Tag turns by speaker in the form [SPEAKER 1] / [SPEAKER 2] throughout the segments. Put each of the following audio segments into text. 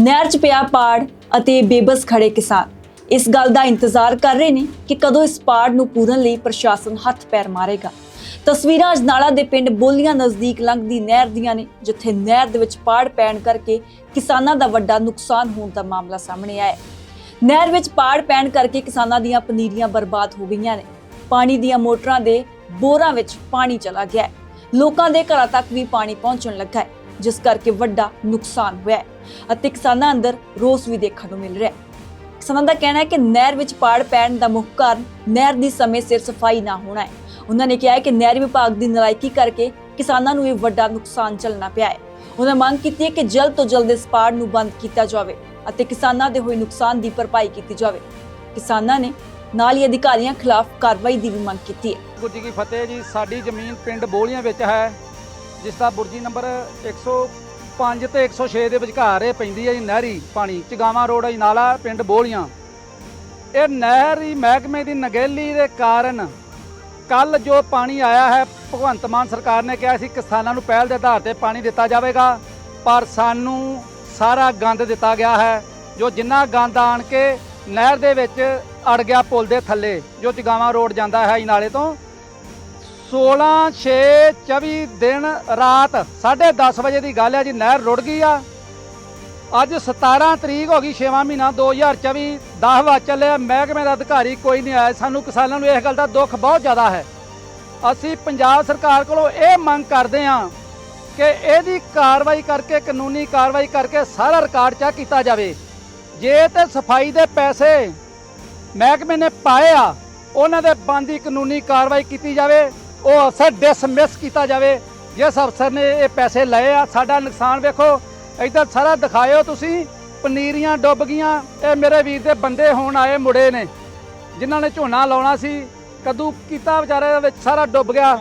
[SPEAKER 1] ਨਹਿਰ 'ਚ ਪਿਆ ਪਾੜ ਅਤੇ ਬੇਬਸ ਖੜੇ ਕਿਸਾਨ। ਇਸ ਗੱਲ ਦਾ ਇੰਤਜ਼ਾਰ ਕਰ ਰਹੇ ਨੇ ਕਿ ਕਦੋਂ ਇਸ ਪਾੜ ਨੂੰ ਪੂਰਨ ਲਈ ਪ੍ਰਸ਼ਾਸਨ ਹੱਥ ਪੈਰ ਮਾਰੇਗਾ। ਤਸਵੀਰਾਂ ਅਜਨਾਲਾ ਦੇ ਪਿੰਡ ਬੋਲੀਆਂ ਨਜ਼ਦੀਕ ਲੰਘਦੀ ਨਹਿਰ ਦੀਆਂ ਨੇ, ਜਿੱਥੇ ਨਹਿਰ ਦੇ ਵਿੱਚ ਪਾੜ ਪੈਣ ਕਰਕੇ ਕਿਸਾਨਾਂ ਦਾ ਵੱਡਾ ਨੁਕਸਾਨ ਹੋਣ ਦਾ ਮਾਮਲਾ ਸਾਹਮਣੇ ਆਇਆ ਨਹਿਰ ਵਿੱਚ ਪਾੜ ਪੈਣ ਕਰਕੇ ਕਿਸਾਨਾਂ ਦੀਆਂ ਪਨੀਰੀਆਂ ਬਰਬਾਦ ਹੋ ਗਈਆਂ ਨੇ। ਪਾਣੀ ਦੀਆਂ ਮੋਟਰਾਂ ਦੇ ਬੋਰਾਂ ਵਿੱਚ ਪਾਣੀ ਚਲਾ ਗਿਆ ਲੋਕਾਂ ਦੇ ਘਰਾਂ ਤੱਕ ਵੀ ਪਾਣੀ ਪਹੁੰਚਣ ਲੱਗਾ ਹੈ। ਜਿਸ ਕਰਕੇ ਵੱਡਾ ਨੁਕਸਾਨ ਹੋਇਆ ਅਤੇ ਕਿਸਾਨਾਂ ਅੰਦਰ ਰੋਸ ਵੀ ਦੇਖਣ ਨੂੰ ਮਿਲ ਰਿਹਾ ਹੈ। ਕਿਸਾਨਾਂ ਦਾ ਕਹਿਣਾ ਹੈ ਕਿ ਨਹਿਰ ਵਿੱਚ ਪਾੜ ਪੈਣ ਦਾ ਮੁੱਖ ਕਾਰਨ ਨਹਿਰ ਦੀ ਸਮੇਂ ਸਿਰ ਸਫ਼ਾਈ ਨਾ ਹੋਣਾ ਹੈ। ਉਹਨਾਂ ਨੇ ਕਿਹਾ ਹੈ ਕਿ ਨਹਿਰ ਵਿਭਾਗ ਦੀ ਨਲਾਇਕੀ ਕਰਕੇ ਕਿਸਾਨਾਂ ਨੂੰ ਇਹ ਵੱਡਾ ਨੁਕਸਾਨ ਝੱਲਣਾ ਪਿਆ ਹੈ। ਉਹਨਾਂ ਮੰਗ ਕੀਤੀ ਹੈ ਕਿ ਜਲਦ ਤੋਂ ਜਲਦ ਇਸ ਪਾੜ ਨੂੰ ਬੰਦ ਕੀਤਾ ਜਾਵੇ ਅਤੇ ਕਿਸਾਨਾਂ ਦੇ ਹੋਏ ਨੁਕਸਾਨ ਦੀ ਭਰਪਾਈ ਕੀਤੀ ਜਾਵੇ। ਕਿਸਾਨਾਂ ਨੇ ਨਾਲ ਹੀ ਅਧਿਕਾਰੀਆਂ ਖਿਲਾਫ ਕਾਰਵਾਈ ਦੀ ਵੀ ਮੰਗ ਕੀਤੀ ਹੈ।
[SPEAKER 2] ਗੁਰੂ ਜੀ ਕੀ ਫਤਿਹ ਜੀ, ਸਾਡੀ ਜ਼ਮੀਨ ਪਿੰਡ ਬੋਲੀਆਂ ਵਿੱਚ ਹੈ। ਜਿਸ ਦਾ ਬੁਰਜੀ ਨੰਬਰ 105 ਤੇ 106 ਦੇ ਵਿਚਕਾਰ ਇਹ ਪੈਂਦੀ ਹੈ ਜੀ ਨਹਿਰੀ ਪਾਣੀ, ਚਗਾਵਾ ਰੋਡ ਅਜਨਾਲਾ ਪਿੰਡ ਬੋਲੀਆਂ। ਇਹ ਨਹਿਰੀ ਮਹਿਕਮੇ ਦੀ ਨਗੇਲੀ ਦੇ ਕਾਰਨ ਕੱਲ ਜੋ ਪਾਣੀ ਆਇਆ ਹੈ, ਭਗਵੰਤ ਮਾਨ ਸਰਕਾਰ ਨੇ ਕਿਹਾ ਸੀ ਕਿਸਾਨਾਂ ਨੂੰ ਪਹਿਲ ਦੇ ਆਧਾਰ ਤੇ ਪਾਣੀ ਦਿੱਤਾ ਜਾਵੇਗਾ, ਪਰ ਸਾਨੂੰ ਸਾਰਾ ਗੰਦ ਦਿੱਤਾ ਗਿਆ ਹੈ, ਜੋ ਜਿੰਨਾ ਗੰਦ ਆਣ ਕੇ ਨਹਿਰ ਦੇ ਵਿੱਚ ਅੜ ਗਿਆ ਪੁਲ ਦੇ ਥੱਲੇ, ਜੋ ਚਗਾਵਾ ਰੋਡ ਜਾਂਦਾ ਹੈ ਇਨਾਲੇ ਤੋਂ 16 6 24 ਦਿਨ ਰਾਤ 10:30 ਵਜੇ ਦੀ ਗੱਲ ਹੈ ਜੀ, ਨਹਿਰ ਰੁੜ ਗਈ ਆ। ਅੱਜ 17 ਤਰੀਕ ਹੋ ਗਈ 6ਵਾਂ ਮਹੀਨਾ 2024 10 ਵਜ ਚੱਲਿਆ ਮਹਿਕਮੇ ਦਾ ਅਧਿਕਾਰੀ ਕੋਈ ਨਹੀਂ ਆਇਆ। ਸਾਨੂੰ ਕਿਸਾਨਾਂ ਨੂੰ ਇਸ ਗੱਲ ਦਾ ਦੁੱਖ ਬਹੁਤ ਜ਼ਿਆਦਾ ਹੈ। ਅਸੀਂ ਪੰਜਾਬ ਸਰਕਾਰ ਕੋਲੋਂ ਇਹ ਮੰਗ ਕਰਦੇ ਹਾਂ ਕਿ ਇਹਦੀ ਕਾਰਵਾਈ ਕਰਕੇ, ਕਾਨੂੰਨੀ ਕਾਰਵਾਈ ਕਰਕੇ ਸਾਰਾ ਰਿਕਾਰਡ ਚੈੱਕ ਕੀਤਾ ਜਾਵੇ। ਜੇ ਤੇ ਸਫ਼ਾਈ ਦੇ ਪੈਸੇ ਮਹਿਕਮੇ ਨੇ ਪਾਏ ਆ, ਉਹਨਾਂ ਦੇ ਬੰਦੀ ਕਾਨੂੰਨੀ ਕਾਰਵਾਈ ਕੀਤੀ ਜਾਵੇ। ਉਹ ਅਫਸਰ ਡਿਸਮਿਸ ਕੀਤਾ ਜਾਵੇ। ਜਿਸ ਅਫਸਰ ਨੇ ਇਹ ਪੈਸੇ ਲਏ ਆ, ਸਾਡਾ ਨੁਕਸਾਨ ਵੇਖੋ। ਇੱਧਰ ਸਾਰਾ ਦਿਖਾਇਓ ਤੁਸੀਂ, ਪਨੀਰੀਆਂ ਡੁੱਬ ਗਈਆਂ। ਇਹ ਮੇਰੇ ਵੀਰ ਦੇ ਬੰਦੇ ਹੋਣ ਆਏ ਮੁੜੇ ਨੇ, ਜਿਨ੍ਹਾਂ ਨੇ ਝੋਨਾ ਲਾਉਣਾ ਸੀ। ਕੱਦੂ ਕੀਤਾ ਵਿਚਾਰੇ ਦੇ ਵਿੱਚ ਸਾਰਾ ਡੁੱਬ ਗਿਆ।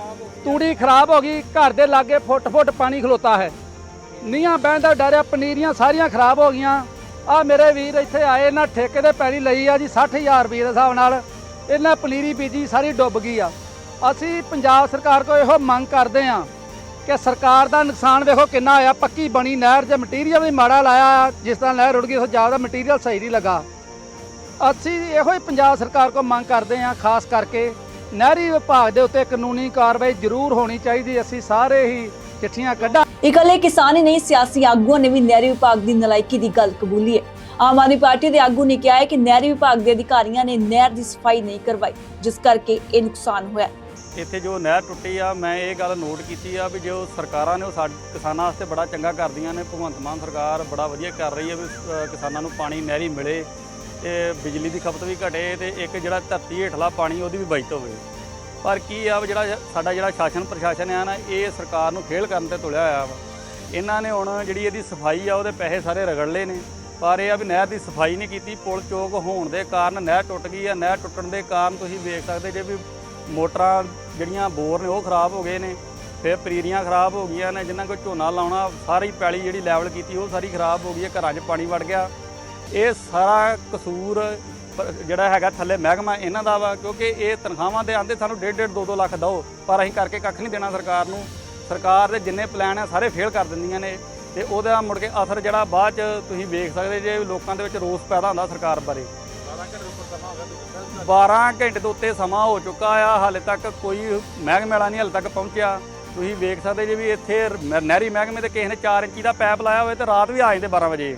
[SPEAKER 2] ਤੂੜੀ ਖਰਾਬ ਹੋ ਗਈ, ਘਰ ਦੇ ਲਾਗੇ ਫੁੱਟ ਫੁੱਟ ਪਾਣੀ ਖਲੋਤਾ ਹੈ। ਨੀਆਂ ਬਹਿਣ ਦਾ ਡਰਿਆ ਪਨੀਰੀਆਂ ਸਾਰੀਆਂ ਖਰਾਬ ਹੋ ਗਈਆਂ। ਆ ਮੇਰੇ ਵੀਰ ਇੱਥੇ ਆਏ, ਇਹਨਾਂ ਠੇਕੇ ਦੇ ਪੈਰੀ ਲਈ ਆ ਜੀ 60000 ਰੁਪਏ ਦੇ ਹਿਸਾਬ ਨਾਲ। ਇਹਨਾਂ ਪਨੀਰੀ ਬੀਜੀ, ਸਾਰੀ ਡੁੱਬ ਗਈ ਆ। ਅਸੀਂ ਪੰਜਾਬ ਸਰਕਾਰ ਕੋਲ ਇਹੋ ਮੰਗ ਕਰਦੇ ਆ ਕਿ ਸਰਕਾਰ ਦਾ ਨੁਕਸਾਨ ਵੇਖੋ ਕਿੰਨਾ ਹੋਇਆ। ਪੱਕੀ ਬਣੀ ਨਹਿਰ 'ਚ ਮਟੀਰੀਅਲ ਵੀ ਮਾੜਾ ਲਾਇਆ ਜਿਸ ਤਰ੍ਹਾਂ ਨਹਿਰ ਰੁੜ ਗਈ, ਉਸ ਜ਼ਿਆਦਾ ਮਟੀਰੀਅਲ ਸਹੀ ਨਹੀਂ ਲੱਗਾ। ਅਸੀਂ ਇਹੋ ਹੀ ਪੰਜਾਬ ਸਰਕਾਰ ਕੋਲ ਮੰਗ ਕਰਦੇ ਆ ਖਾਸ ਕਰਕੇ ਨਹਿਰੀ ਵਿਭਾਗ ਦੇ ਉੱਤੇ ਕਾਨੂੰਨੀ ਕਾਰਵਾਈ ਜ਼ਰੂਰ ਹੋਣੀ ਚਾਹੀਦੀ ਅਸੀਂ ਸਾਰੇ ਹੀ ਚਿੱਠੀਆਂ ਕੱਢਾਂ।
[SPEAKER 1] ਇਕੱਲੇ ਕਿਸਾਨ ਹੀ ਨਹੀਂ, ਸਿਆਸੀ ਆਗੂਆਂ ਨੇ ਵੀ ਨਹਿਰੀ ਵਿਭਾਗ ਦੀ ਨਲਾਇਕੀ ਦੀ ਗੱਲ ਕਬੂਲੀ ਹੈ। ਆਮ ਆਦਮੀ ਪਾਰਟੀ ਦੇ ਆਗੂ ਨੇ ਕਿਹਾ ਹੈ ਕਿ ਨਹਿਰੀ ਵਿਭਾਗ ਦੇ ਅਧਿਕਾਰੀਆਂ ਨੇ ਨਹਿਰ ਦੀ ਸਫ਼ਾਈ ਨਹੀਂ ਕਰਵਾਈ, ਜਿਸ ਕਰਕੇ ਇਹ ਨੁਕਸਾਨ ਹੋਇਆ।
[SPEAKER 3] ਇੱਥੇ ਜੋ ਨਹਿਰ ਟੁੱਟੀ ਆ, ਮੈਂ ਇਹ ਗੱਲ ਨੋਟ ਕੀਤੀ ਆ ਵੀ ਜੋ ਸਰਕਾਰਾਂ ਨੇ ਉਹ ਸਾਡੇ, ਕਿਸਾਨਾਂ ਵਾਸਤੇ ਬੜਾ ਚੰਗਾ ਕਰਦੀਆਂ ਨੇ। ਭਗਵੰਤ ਮਾਨ ਸਰਕਾਰ ਬੜਾ ਵਧੀਆ ਕਰ ਰਹੀ ਹੈ ਵੀ ਕਿਸਾਨਾਂ ਨੂੰ ਪਾਣੀ, ਨਹਿਰੀ ਮਿਲੇ ਤੇ ਬਿਜਲੀ ਦੀ ਖਪਤ ਵੀ ਘਟੇ ਤੇ ਇੱਕ ਜਿਹੜਾ ਧਰਤੀ ਹੇਠਲਾ ਪਾਣੀ ਉਹਦੀ ਵੀ ਬਚਤ ਹੋਵੇ। ਪਰ ਕੀ ਆ ਵੀ ਜਿਹੜਾ ਸਾਡਾ ਜਿਹੜਾ ਸ਼ਾਸਨ ਪ੍ਰਸ਼ਾਸਨ ਆ ਨਾ, ਇਹ ਸਰਕਾਰ ਨੂੰ ਖੇਲ ਕਰਨ ਤੇ ਤੁਲਿਆ ਹੋਇਆ ਵਾ। ਇਹਨਾਂ ਨੇ ਹੁਣ ਜਿਹੜੀ ਇਹਦੀ ਸਫ਼ਾਈ ਆ, ਉਹਦੇ ਪੈਸੇ ਸਾਰੇ ਰਗੜ ਲਏ ਨੇ। ਪਰ ਇਹ ਆ ਵੀ ਨਹਿਰ ਦੀ ਸਫ਼ਾਈ ਨਹੀਂ ਕੀਤੀ, ਪੁਲ ਚੋਕ ਹੋਣ ਦੇ ਕਾਰਨ ਨਹਿਰ ਟੁੱਟ ਗਈ ਆ। ਨਹਿਰ ਟੁੱਟਣ ਦੇ ਕਾਰਨ ਤੁਸੀਂ ਵੇਖ ਸਕਦੇ ਜੇ ਵੀ ਮੋਟਰਾਂ ਜਿਹੜੀਆਂ ਬੋਰ ਨੇ ਉਹ ਖਰਾਬ ਹੋ ਗਏ ਨੇ, ਫਿਰ ਪਰੀਰੀਆਂ ਖਰਾਬ ਹੋ ਗਈਆਂ ਨੇ, ਜਿਨ੍ਹਾਂ ਕੋਈ ਝੋਨਾ ਲਾਉਣਾ, ਸਾਰੀ ਪੈਲੀ ਜਿਹੜੀ ਲੈਵਲ ਕੀਤੀ, ਉਹ ਸਾਰੀ ਖਰਾਬ ਹੋ ਗਈ ਹੈ, ਘਰਾਂ 'ਚ ਪਾਣੀ ਵੜ ਗਿਆ। ਇਹ ਸਾਰਾ ਕਸੂਰ ਜਿਹੜਾ ਹੈਗਾ ਥੱਲੇ ਮਹਿਕਮਾ, ਇਹਨਾਂ ਦਾ ਵਾ, ਕਿਉਂਕਿ ਇਹ ਤਨਖਾਹਾਂ ਦੇ ਆਂਦੇ ਸਾਨੂੰ 1.5 1.5 2 2 ਲੱਖ ਦਿਓ, ਪਰ ਅਸੀਂ ਕਰਕੇ ਕੱਖ ਨਹੀਂ ਦੇਣਾ ਸਰਕਾਰ ਨੂੰ। ਸਰਕਾਰ ਦੇ ਜਿੰਨੇ ਪਲਾਨ ਆ, ਸਾਰੇ ਫੇਲ ਕਰ ਦਿੰਦੀਆਂ ਨੇ, ਤੇ ਉਹਦਾ ਮੁੜ ਕੇ ਅਸਰ ਜਿਹੜਾ ਬਾਅਦ ਚ ਤੁਸੀਂ ਵੇਖ ਸਕਦੇ ਜੇ ਲੋਕਾਂ ਦੇ ਵਿੱਚ ਰੋਸ ਪੈਦਾ ਹੁੰਦਾ ਸਰਕਾਰ ਬਾਰੇ। 12 ਘੰਟੇ ਦੇ ਉੱਤੇ ਸਮਾਂ ਹੋ ਚੁੱਕਾ ਆ, ਹਾਲੇ ਤੱਕ ਕੋਈ ਮਹਿਕਮੇ ਵਾਲਾ ਨਹੀਂ ਹਾਲੇ ਤੱਕ ਪਹੁੰਚਿਆ। ਤੁਸੀਂ ਵੇਖ ਸਕਦੇ ਜੇ ਵੀ ਇੱਥੇ ਨਹਿਰੀ ਮਹਿਕਮੇ ਤੇ ਕਿਸੇ ਨੇ 4 ਇੰਚੀ ਦਾ ਪੈਪ ਲਾਇਆ ਹੋਵੇ ਤੇ ਰਾਤ ਵੀ ਆ ਜਾਂਦੇ 12 ਵਜੇ।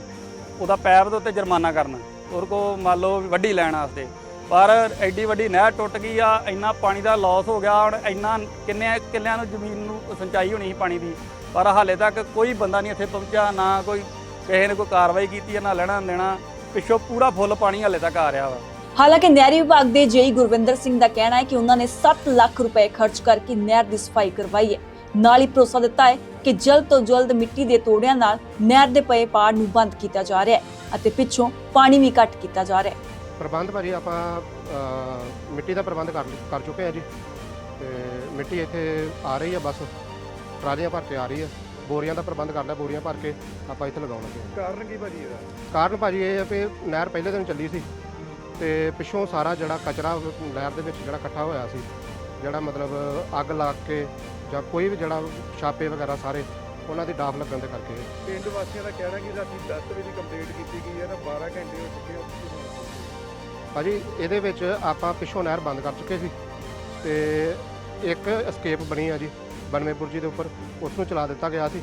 [SPEAKER 3] ਉਹਦਾ ਪੈਪ ਦੇ ਉੱਤੇ ਜੁਰਮਾਨਾ ਕਰਨ। ਉਹਦੇ ਕੋ ਮੰਨ ਲਓ ਵੀ ਵੱਡੀ ਲੈਣ ਵਾਸਤੇ। ਪਰ ਐਡੀ ਵੱਡੀ ਨਹਿਰ ਟੁੱਟ ਗਈ ਆ, ਇੰਨਾ ਪਾਣੀ ਦਾ ਲਾਸ ਹੋ ਗਿਆ, ਹੁਣ ਇੰਨਾ ਕਿੰਨੇ ਕਿੱਲਿਆਂ ਨੂੰ ਜ਼ਮੀਨ ਨੂੰ ਸਿੰਚਾਈ ਹੋਣੀ ਸੀ ਪਾਣੀ ਦੀ। ਪਰ ਹਾਲੇ ਤੱਕ ਕੋਈ ਬੰਦਾ ਨਹੀਂ ਇੱਥੇ ਪਹੁੰਚਿਆ, ਨਾ ਕੋਈ ਕਿਸੇ ਨੇ ਕੋਈ ਕਾਰਵਾਈ ਕੀਤੀ ਹੈ ਨਾ ਲੈਣਾ ਦੇਣਾ। ਪਿੱਛੋਂ ਪੂਰਾ ਫੁੱਲ ਪਾਣੀ ਹਾਲੇ ਤੱਕ ਆ ਰਿਹਾ ਵਾ।
[SPEAKER 1] ਹਾਲਾਂਕਿ ਨਹਿਰੀ ਵਿਭਾਗ ਦੇ ਜੇਈ ਗੁਰਵਿੰਦਰ ਸਿੰਘ ਦਾ ਕਹਿਣਾ ਹੈ ਕਿ ਉਹਨਾਂ ਨੇ 7 ਲੱਖ ਰੁਪਏ ਖਰਚ ਕਰਕੇ ਨਹਿਰ ਦੀ ਸਫ਼ਾਈ ਕਰਵਾਈ ਹੈ। ਨਾਲ ਹੀ ਭਰੋਸਾ ਦਿੱਤਾ ਹੈ ਕਿ ਜਲਦ ਤੋਂ ਜਲਦ ਮਿੱਟੀ ਦੇ ਤੋੜਿਆਂ ਨਾਲ ਨਹਿਰ ਦੇ ਪਏ ਪਾੜ ਨੂੰ ਬੰਦ ਕੀਤਾ ਜਾ ਰਿਹਾ ਹੈ ਅਤੇ ਪਿੱਛੋਂ ਪਾਣੀ ਵੀ ਘੱਟ ਕੀਤਾ ਜਾ ਰਿਹਾ ਹੈ।
[SPEAKER 4] ਪ੍ਰਬੰਧ ਭਾਜੀ ਆਪਾਂ ਅ, ਮਿੱਟੀ ਦਾ ਪ੍ਰਬੰਧ ਕਰ ਕਰ ਚੁੱਕੇ ਹਾਂ ਜੀ। ਤੇ ਮਿੱਟੀ ਇੱਥੇ ਆ ਰਹੀ ਹੈ ਬਸ ਟਰਾਲੀਆਂ ਭਰ ਕੇ ਆ ਰਹੀ ਹੈ ਬੋਰੀਆਂ ਦਾ ਪ੍ਰਬੰਧ ਕਰ ਲਿਆ ਬੋਰੀਆਂ ਭਰ ਕੇ ਆਪਾਂ ਇੱਥੇ ਲਗਾਉਣ ਲੱਗੇ ਹਾਂ।
[SPEAKER 2] ਕਾਰਨ ਕੀ ਭਾਜੀ ਇਹਦਾ?
[SPEAKER 4] ਕਾਰਨ ਭਾਜੀ ਇਹ ਹੈ ਕਿ ਨਹਿਰ ਪਹਿਲੇ ਦਿਨ ਚੱਲੀ ਸੀ ਤੇ ਪਿੱਛੋਂ ਸਾਰਾ ਜਿਹੜਾ ਕਚਰਾ ਨਹਿਰ ਦੇ ਵਿੱਚ ਜਿਹੜਾ ਇਕੱਠਾ ਹੋਇਆ ਸੀ ਜਿਹੜਾ ਮਤਲਬ ਅੱਗ ਲੱਗ ਕੇ ਜਾਂ ਕੋਈ ਵੀ ਜਿਹੜਾ ਛਾਪੇ ਵਗੈਰਾ ਸਾਰੇ ਉਹਨਾਂ ਦੀ ਡਾਫ ਲੱਗਣ ਦੇ ਕਰਕੇ।
[SPEAKER 5] ਪਿੰਡ ਵਾਸੀਆਂ ਦਾ ਕਹਿਣਾ ਕਿ ਰਾਤੀ 10 ਵਜੇ ਦੀ ਕੰਪਲੇਂਟ ਕੀਤੀ ਗਈ ਹੈ ਤਾਂ 12 ਘੰਟੇ ਹੋ ਚੁੱਕੇ ਆ ਤੁਸੀਂ ਹੁਣ ਪਹੁੰਚੇ।
[SPEAKER 4] ਭਾਜੀ ਇਹਦੇ ਵਿੱਚ ਆਪਾਂ ਪਿੱਛੋਂ ਨਹਿਰ ਬੰਦ ਕਰ ਚੁੱਕੇ ਸੀ ਤੇ ਇੱਕ escape ਬਣੀ ਆ ਜੀ। ਬਨਵੇਪੁਰ ਜੀ ਦੇ ਉੱਪਰ ਉਸ ਨੂੰ ਚਲਾ ਦਿੱਤਾ ਗਿਆ ਸੀ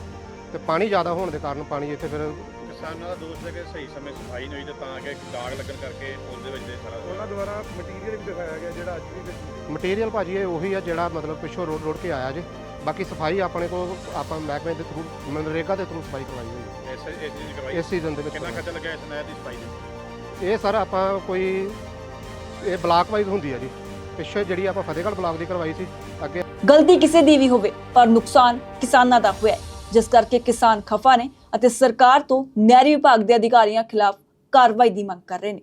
[SPEAKER 4] ਤੇ ਪਾਣੀ ਜ਼ਿਆਦਾ ਹੋਣ ਦੇ ਕਾਰਨ ਪਾਣੀ ਇੱਥੇ ਫਿਰ
[SPEAKER 6] ਕਿਸਾਨਾਂ ਦਾ ਦੋਸ਼ ਹੈ ਕਿ ਸਹੀ ਸਮੇਂ ਸਫ਼ਾਈ ਨਹੀਂ ਹੋਈ ਤੇ ਤਾਂ ਕਿ ਦਾਗ ਲੱਗਣ ਕਰਕੇ ਪੁਲ ਦੇ ਵਿੱਚ ਦੇ ਸਾਰਾ
[SPEAKER 5] ਉਹਨਾਂ ਦੁਆਰਾ ਮਟੀਰੀਅਲ ਵੀ ਦਿਖਾਇਆ ਗਿਆ ਜਿਹੜਾ ਅੱਜ ਵੀ ਵਿੱਚ
[SPEAKER 4] ਮਟੀਰੀਅਲ ਭਾਜੀ ਇਹ ਉਹੀ ਆ ਜਿਹੜਾ ਮਤਲਬ ਪਿੱਛੋਂ ਰੋਡ ਰੋਡ ਕੇ ਆਇਆ ਜੀ। ਬਾਕੀ ਸਫ਼ਾਈ ਆਪਣੇ ਕੋਲ ਆਪਾਂ ਮਹਿਕਮੇ ਦੇ ਥਰੂ ਮਨਰੇਗਾ ਦੇ ਥਰੂ ਸਫ਼ਾਈ ਕਰਵਾਈ ਹੋਈ
[SPEAKER 6] ਇਸ ਇਸ ਚੀਜ਼ ਦੀ ਕਰਵਾਈ?
[SPEAKER 4] ਹੈ ਇਸ ਸੀਜ਼ਨ ਦੇ ਵਿੱਚ
[SPEAKER 6] ਕਿੰਨਾ ਖਰਚਾ ਲੱਗਿਆ ਇਸ ਨਹਿਰ ਦੀ ਸਫ਼ਾਈ ਦੇ
[SPEAKER 4] ਇਹ ਸਰ ਆਪਾਂ ਕੋਈ ਇਹ ਬਲਾਕ ਵਾਈਜ਼ ਹੁੰਦੀ ਆ ਜੀ। ਪਿੱਛੇ ਜਿਹੜੀ ਆਪਾਂ ਫਤਿਹਗੜ੍ਹ ਬਲਾਕ ਦੀ ਕਰਵਾਈ ਸੀ ਅੱਗੇ
[SPEAKER 1] ਗਲਤੀ ਕਿਸੇ ਦੀ ਵੀ ਹੋਵੇ ਪਰ ਨੁਕਸਾਨ ਕਿਸਾਨਾਂ ਦਾ ਹੋਇਆ ਹੈ, ਜਿਸ ਕਰਕੇ ਕਿਸਾਨ ਖਫਾ ਨੇ ਅਤੇ ਸਰਕਾਰ ਤੋਂ ਨਹਿਰੀ ਵਿਭਾਗ ਦੇ ਅਧਿਕਾਰੀਆਂ ਖਿਲਾਫ ਕਾਰਵਾਈ ਦੀ ਮੰਗ ਕਰ ਰਹੇ ਨੇ।